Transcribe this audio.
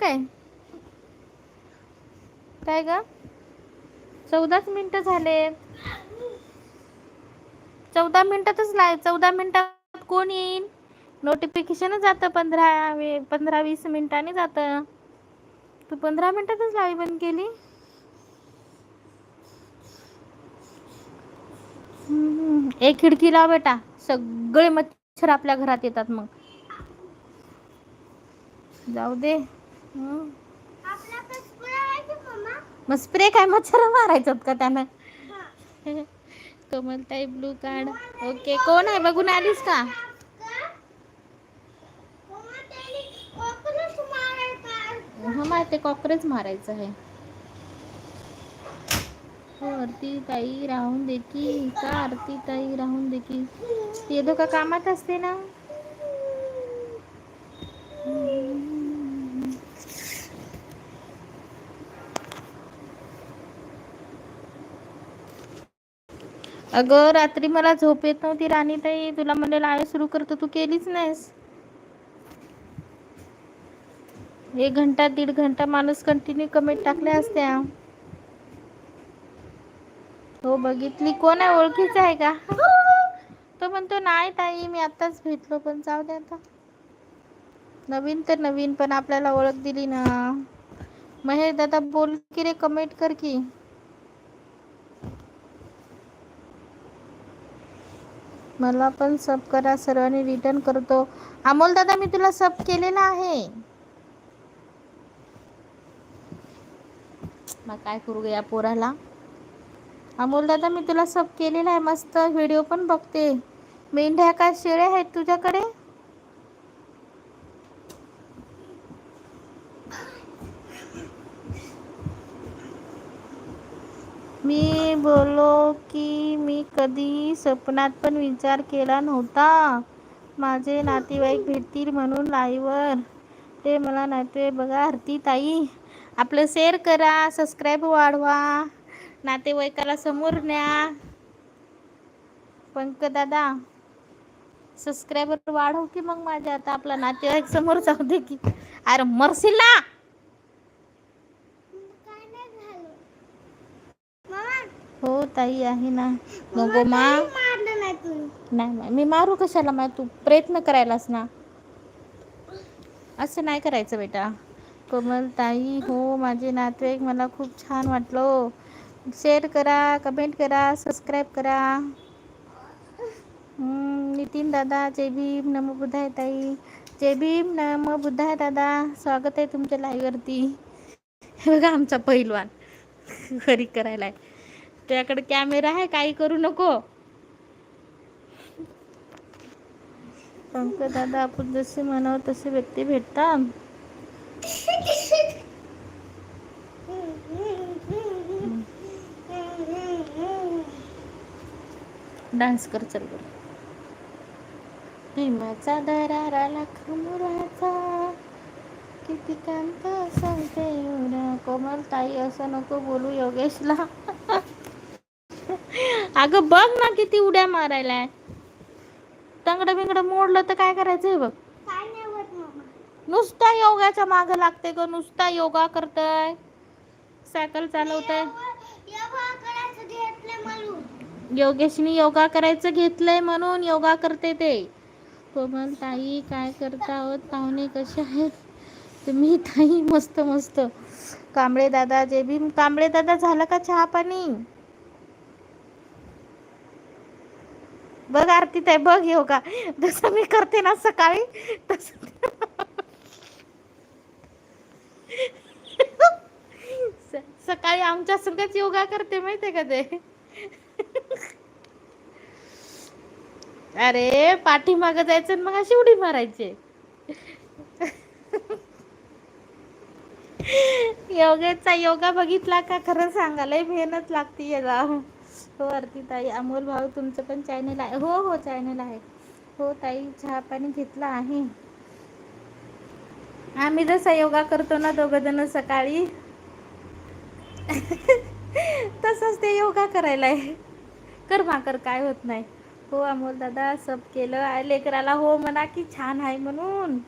काय? काय ग? चौदाच मिनिटं झाले. चौदा मिनिटातच लाय चौदा मिनिटात कोण येईन? नोटिफिकेशन जातं पंधरा वे पंधरा वीस मिनिटांनी जातं. तू पंधरा मिनिटातच लावी बंद केली? एक खिडकी लाव बेटा. सगळे मच्छर आपल्या घरात येतात मग. जाऊ दे. मग स्प्रे काय मच्छर मारायचं का त्यानं? Kamaltai blue card. ओके कोण आहे? बघून आलीस का? हा ते कॉकरेच मारायचं आहे. हो आरती ताई राहून देखी का. आरती ताई राहून देखी ते लोक कामात असते ना? अगं रात्री मला झोप येत नव्हती. राणी ताई तुला म्हणलं लाय सुरू करतो तू केलीच नाहीस. एक घंटा दीड घंटा माणूस कंटिन्यू कमेंट टाकल्या असत्या. हो बघितली. कोण आहे? ओळखीचा आहे का? तो म्हणतो नाही ताई मी आताच भेटलो पण जाऊ दे आता. नवीन तर नवीन पण आपल्याला ओळख दिली ना. महेश दादा बोल की रे कमेंट कर की. मला पण सब करा. सर्वांनी रिटर्न करतो. अमोल दादा मी तुला सब केलेला आहे. मग काय करू या पोराला? अमोल दादा मी तुला सब केलेला आहे. मस्त व्हिडिओ पण बघते. मेंढ्या काय शेळ्या आहेत तुझ्याकडे? मी बोलो की मी कधी स्वप्नात पण विचार केला नव्हता. माझे नातेवाईक भेटतील म्हणून लाईवर. ते मला नातेवाईक बघा आरती ताई आपलं शेअर करा सबस्क्राईब वाढवा नातेवाईकाला समोर न्या. पंक दादा सबस्क्रायबर वाढव की मग माझ्या आता आपला नातेवाईक समोर जाऊ दे की. अरे मरशील ना हो ताई आहे ना. नको मा. नाही मा- मी मारू कशाला? मा तू प्रयत्न करायलास ना. असं नाही करायचं बेटा. कोमल ताई हो माझे नातेवाईक मला खूप छान वाटलं शेअर करा कमेंट करा सबस्क्राईब करा. नितीन दादा जय भीम नमो बुद्धाय ताई. जय भीम नमो बुद्धाय दादा. स्वागत आहे तुमच्या लाईव्हवरती हे बघा आमचा पहिलवान घरी करायला तुझ्याकडे कॅमेरा आहे काही करू नको. पंकज दादा आपण जसे म्हणावं तसे व्यक्ती भेटतात. डान्स कर चल बर. हिमाचा दराराला खमुराचा. किती कांत सांगते एवढा. कोमल ताई असं नको बोलू योगेशला. अगं बघ ना किती उड्या मारायलाय. तंगड बिंगड मोडलं तर काय करायचं हे बघ नुसता योगाच्या माग लागते ग नुसता योगा करतय. सायकल चालवतय. योगेशनी योगा करायचं घेतलंय म्हणून योगा करते ते. कोमल ताई काय करता आहोत? पाहुणे कसे आहेत? तुम्ही ताई मस्त मस्त. कांबळे दादा जे बी कांबळे दादा झालं का चहा पाणी? बघ आरती ताई बघ योगा जसं मी करते ना सकाळी तस सकाळी आमच्या संगच योगा करते माहितीये का ते? अरे पाठीमागं जायचं आणि मग अशी उडी मारायची. योगाचा योगा बघितला का? खरं सांगा लय मेहनत लागते याला. हो आरती ताई. अमोल भाऊ तुमचं पण चॅनल आहे. हो हो चॅनल आहे. हो ताई चहा पाणी घेतला आहे. आम्ही जसा योगा करतो ना दोघ जण सकाळी तसंच ते योगा करायला आहे कर कर काय होत नाही. हो अमोल दादा सब केलं. आहे लेकराला हो म्हणा की छान आहे म्हणून.